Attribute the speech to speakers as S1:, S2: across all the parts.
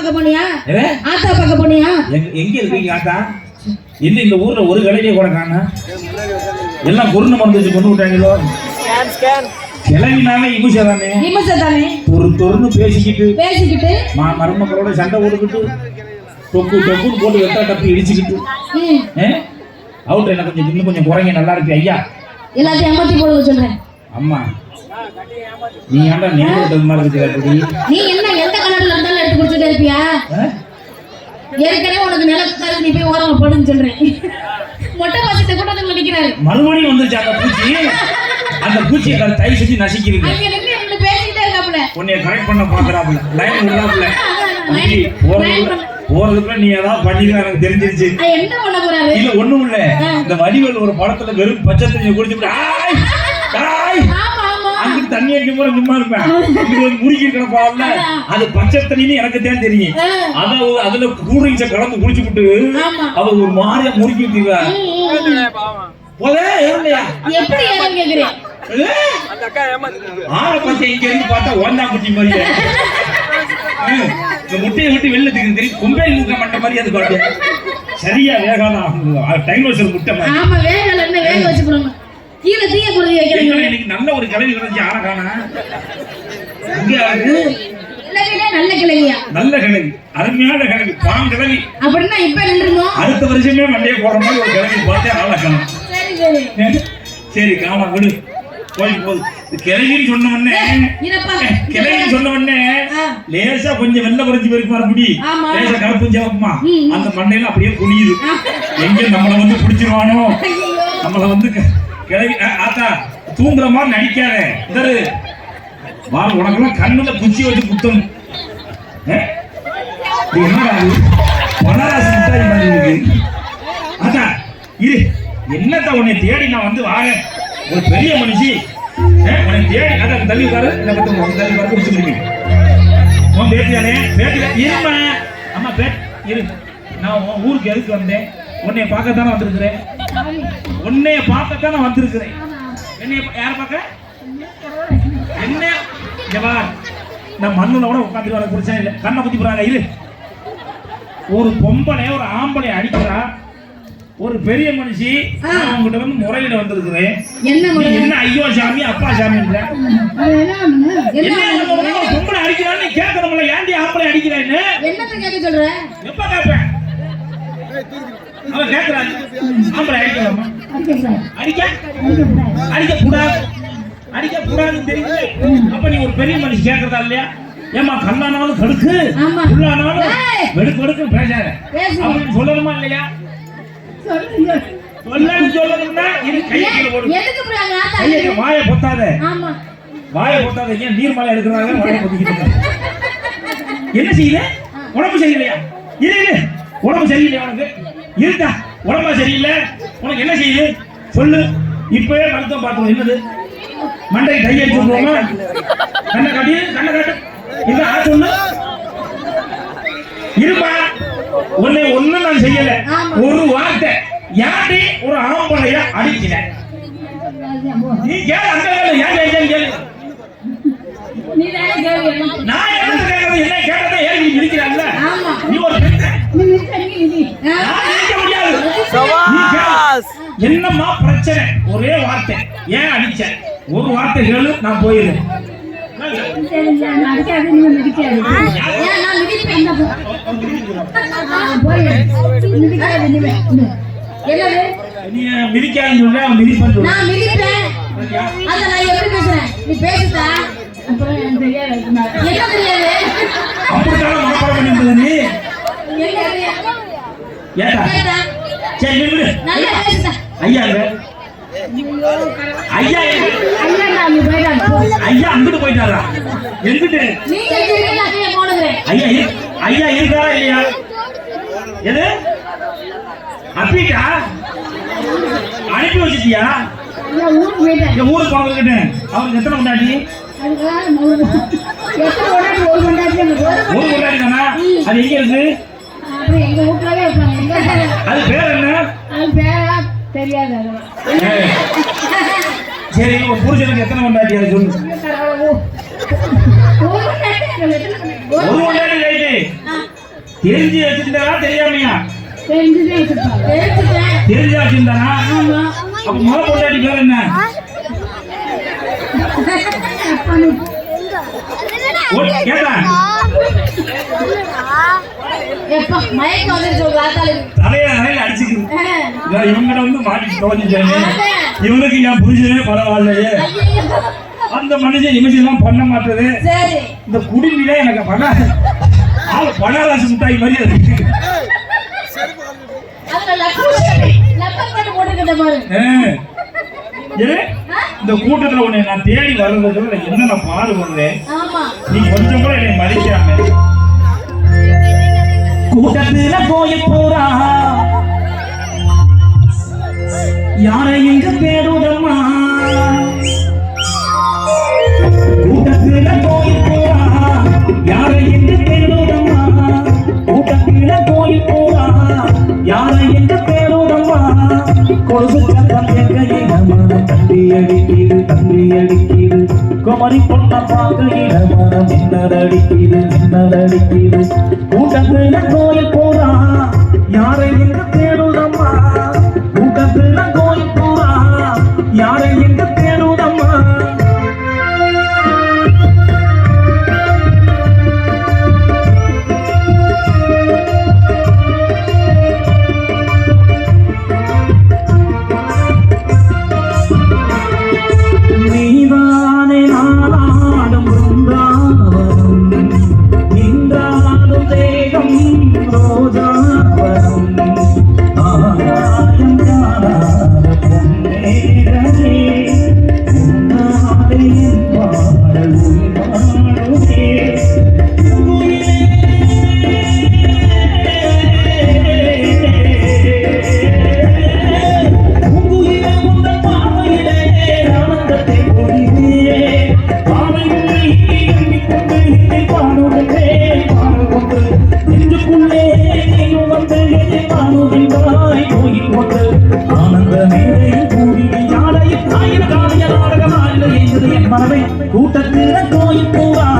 S1: பார்க்க போனியா? ஆத்தா பார்க்க போனியா?
S2: எங்க எங்க இருக்கீங்க ஆத்தா? என்ன இந்த ஊர்ல ஒரு கடையிலே கூட காண? எல்லாம் குருண மருந்து வச்சு கொண்டு விட்டாங்களோ கிளம்பினாலே இமுஷா தானே?
S1: நிமிஷம் தானே?
S2: தொரு தொருன்னு பேசிக்கிட்டு
S1: பேசிக்கிட்டு.
S2: மா மருமக்களோட சண்டை போட்டுக்கிட்டு டொக்கு டொக்குன்னு போட்டு வெட்டா தப்பி இடிச்சுக்கிட்டு. அவுட் என்ன கொஞ்சம் இன்னும் கொஞ்சம் குறைங்க நல்லா இருக்கு ஐயா.
S1: எல்லாத்தையும் ஏமாத்தி போடுங்க சொல்றேன்.
S2: அம்மா. நீ ஏன்டா நெல் விட்டது மாதிரி அப்படி
S1: நீ என்ன எந்த கலர்ல இருந்தாலும் எடுத்து குடிச்சிட்டே இருப்பியா? ஏற்கனவே உனக்கு நிலத்துக்காக நீ போய் ஓரமா போடுன்னு சொல்றேன். மொட்டை பாசத்தை கூட்டத்தில் நினைக்கிறாரு
S2: மறுபடியும் வந்துருச்சு அந்த பூச்சி. அந்த பூச்சியை கரு தை செஞ்சு நசிக்கிறீங்க
S1: அங்க நின்று இவனு பேசிக்கிட்டே இருக்காப்புல.
S2: உன்னைய கரெக்ட் பண்ண பாக்குறாப்புல. லைன் விடுறாப்புல. போறதுக்குள்ள போறதுக்குள்ள நீ ஏதாவது பண்ணிக்கலாம் எனக்கு தெரிஞ்சிருச்சு.
S1: என்ன பண்ண போறாரு?
S2: இல்ல ஒண்ணும் இல்ல. இந்த வடிவேல் ஒரு படத்துல வெறும் பச்சை தண்ணியை குடிச்சுட்டு ஆய்! ஆய்! தண்ணி அடிக்கும் போது சும்மா இருப்பேன். இது ஒரு முறுக்கி கிடப்பாள்ல அது பச்சை தண்ணின்னு எனக்கு தான் தெரியும். அத அதுல கூல் ட்ரிங்க்ஸை கலந்து குடிச்சு விட்டு
S1: ஆமா.
S2: அவ ஒரு மாதிரியா முறுக்கி விட்டுருவா போதே
S1: ம். எப்படி ஏன்னு கேக்குறேன்
S2: ஆளை பார்த்து இங்க இருந்து பார்த்தா ஓந்தா குட்டி மாதிரியே. ம், இந்த முட்டையை விட்டு வெளில தெரியும் தெரியும் கொம்பேரி முட்டை மட்டை மாதிரி அது பாட்டு சரியா வேகாதான் டைனோசர் முட்டை மாதிரி.
S1: ஆமா என்ன வேக கீழே தீய குருதி வைக்கிறீங்க.
S2: இன்னைக்கு நல்ல ஒரு கிளவி கிடைச்சி ஆளை காணா?
S1: நல்ல கிழவியா?
S2: நல்ல கிளவி அருமையான கிளவி பாம் கிளவி
S1: அப்படின்னா இப்ப நின்றுமோ
S2: அடுத்த வருஷமே மண்டையை போற மாதிரி ஒரு கிளவி பார்த்தே ஆளை காணும்.
S1: சரி
S2: காமா விடு. போய் போகுது கிளவின்னு சொன்ன உடனே கிளவின்னு சொன்ன உடனே. லேசா கொஞ்சம் வெள்ளை குறைஞ்சி போயிருக்கு வர முடி. லேசா
S1: ம்.
S2: அந்த மண்டையில அப்படியே குனியுது. எங்க நம்மள வந்து பிடிச்சிருவானோ? நம்மள வந்து கிளவி ஆத்தா தூங்குற மாதிரி நடிக்காத. இதரு வா உனக்கெல்லாம் கண்ணுல குச்சி வச்சு குத்தணும். ஏ? இது என்னடா இது? பனாரஸ் மிட்டாய் மாதிரி இருக்கு. அத்தா இரு. என்னத்த உன்னை தேடி நான் வந்து வாரேன். ஒரு பெரிய மனுஷி. ஏ, உன்னை தேடி அதான் தள்ளி உட்காரு. இந்த பக்கம் உன் தள்ளி உட்காரு. குடிச்சு உன் பேட்டியானே பேட்டில இருமா அம்மா பேட் இரு. நான் உன் ஊருக்கு எதுக்கு வந்தேன்? உன்னைய பார்க்கத்தானே வந்திருக்கிறேன். உன்னைய பார்க்கத்தானே வந்திருக்கிறேன். என்னைய யாரை பார்க்க? என்ன வா நான் மண்ணுல கூட உட்காந்து வர பிரச்சனை இல்லை. கண்ணை குத்தி போறாங்க இரு. ஒரு பொம்பளை ஒரு ஆம்பளை அடிக்கிறா. ஒரு பெரிய மனுஷி நான் உங்ககிட்ட வந்து முறையிட வந்திருக்கிறேன்.
S1: என்ன
S2: ஐயோ சாமி அப்பா நாள் பொம்பளை அடிக்கிறான்னு கேட்கணும்ல. ஏன்டி ஆம்பளை அடிக்கிறேன்னு?
S1: கேட்க சொல்ற?
S2: எப்ப கேட்பேன் அவன் கேட்கிறான் ஆம்பளை அடிக்கலாமா அடிக்க அடிக்க கூடாது. அடிக்க கூடாதுன்னு தெரியுது. அப்ப நீ ஒரு பெரிய மனுஷன் கேட்கறதா இல்லையா? ஏமா கல்லானாலும் கடுக்கு. உள்ளானாலும். வெடுக்கு வெடுக்கு பேசாத. சொல்லணுமா இல்லையா? சொல்லன்னு சொல்லணும்னா இது கையை வாயை பொத்தாத. வாயை பொத்தாத. ஏன் நீர்மலை எடுக்கிறாங்க? வாயை பொத்திக்கிட்டு. என்ன செய்யுது? உடம்பு சரியில்லையா? இரு உடம்பு சரியில்லையா உனக்கு? இருக்கா உடம்பு சரியில்லை. உனக்கு என்ன செய்யுது சொல்லு. இப்பவே மருத்துவம் பார்த்தோம் என்னது? மண்டை கை அடிச்சு விடுவோமா? கண்ணை காட்டி கண்ணை காட்டு. இந்த ஆ சொல்லு இருப்பா. உன்னை ஒண்ணும் நான் செய்யல. ஒரு வார்த்தை. யாரு ஒரு ஆம்பளைய அடிக்கல. நீ கேளு அங்க கேளு. ஏன் கேளு கேளு.
S1: என்ன?
S2: நான் என்ன கேட்கறது? என்ன கேட்டதை ஏன் நீ இருக்கிறான்ல
S1: ஆமா.
S2: நீ ஒரு பெண்ணு.
S1: நீ இருக்க, நீ நீ. ஆ.
S2: நான் இருக்க முடியாது நீ கேளு. என்னம்மா பிரச்சனை? ஒரே வார்த்தை. ஏன் அடிச்ச? ஒரு வார்த்தை கேளு நான் போயிடுறேன்
S1: நீ மிதிப்பேன், நான் மிதிப்பேன் அத நான் எப்படி பேசுறேன் பேசுதா என்ன தெரியாது
S2: அப்படித்தானே மனப்பாடம் பண்ணிருந்தது ஏட்டா? சரி நல்லா.
S1: பேசுதா
S2: ஐயா ஐயா
S1: ஐயா
S2: ஐயா அங்கிட்டு போயிட்டாரா? எங்கிட்டு? ஐயா ஐயா இருக்காரா இல்லையா? எது? அப்பிட்டா? அனுப்பி வச்சிட்டியா?
S1: ஊருக்கு போயிட்டேன்
S2: ஊருக்கு அவருக்கு எத்தனை கொண்டாடி
S1: எத்தனை ஒரு கொண்டாடி
S2: தானா? அது எங்க இருக்கு? அது பேர் என்ன?
S1: தெரியாது
S2: சரி உங்க புருஷனுக்கு எத்தனை கொண்டாடி அது சொல்லு.
S1: ஒரு கொண்டாடி எனக்கு எத்தனை கொண்டாடி? ஒரு
S2: ஒரு கொண்டாடி ரைட்டு. தெரிஞ்சு வச்சிருந்தாரா தெரியாமையா. தெரிஞ்சு வச்சிருந்தாரா. அப்ப முத பொண்டாட்டி பேர் என்ன? கேட்டா. தலையில தலையில அடிச்சுக்குது இவங்கிட்ட வந்து மாட்டி தொலைஞ்சிட்டாங்க
S1: அதான்.
S2: இவனுக்கு என் புரிஞ்சதே பரவாயில்லையே. அந்த மனுஷன் இமேஜெல்லாம் பண்ண மாட்டது
S1: சரி.
S2: இந்த குடிமில எனக்கு பண்ண ஆள் பணராசு முட்டாய் மாதிரி இந்த கூட்டத்துல உன்னை நான் தேடி வர்றதுக்கு நான் என்ன நான் பாடுபடுறேன்
S1: ஆமா.
S2: நீ கொஞ்சம் கூட என்னை மதிக்காம. கூட்டத்துல போய் போறா யாரை இங்கு தேடுதம்மா? கூட்டத்துல போய் போறா யாரை எங்க தேடுதம்மா? கூட்டத்துல போய் போறா யாரை எங்க தேடுதம்மா? கொலுசு சத்தம் எங்க மனம் தம்பி அடிக்குது தம்பி அடிக்குது குமரி பொண்ண பார்க்கையில மனம் மின்னலடிக்குது மின்னலடிக்குது கூட்டத்துல கோயில் போறா யாரை எங்க தேடுதம்மா? கூட்டத்தில கோயில்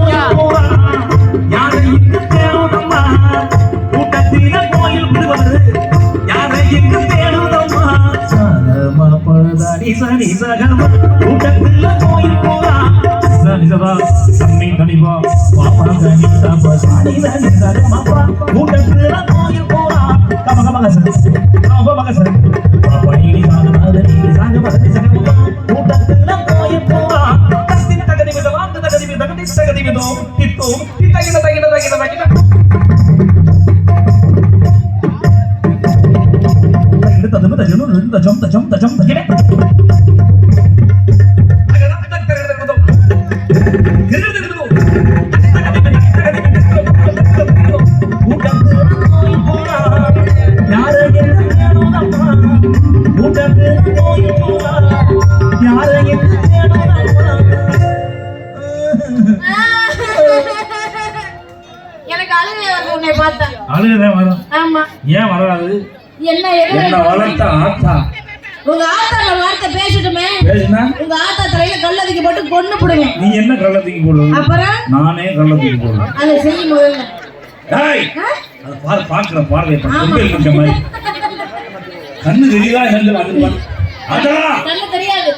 S2: ತಗಿನ
S1: ತಗಿನ
S2: ತಗಿನ ತಗಿನ
S1: ಹಿಡಿತ
S2: ಜಂತ
S1: ಜಂತ
S2: ಜಂತ ಜಂತ
S1: உங்க ஆத்தா ஒரு வார்த்தை பேசட்டுமே? உங்க ஆத்தா தலையில கல்லதிக்கு போட்டு கொண்டு போடுங்க
S2: நீ என்ன கள்ளத்துக்கு போடுவது
S1: அப்புறம்?
S2: நானே கள்ளத்துக்கு போடுவேன்.
S1: அதை செய்யும் முதல்ல
S2: டேய்? அது பாரு பாக்குற பார்வை. கொண்டு இருக்க மாதிரி. கண்ணு தெரியுதா என்னது அது. அதான்
S1: கண்ணு தெரியாது.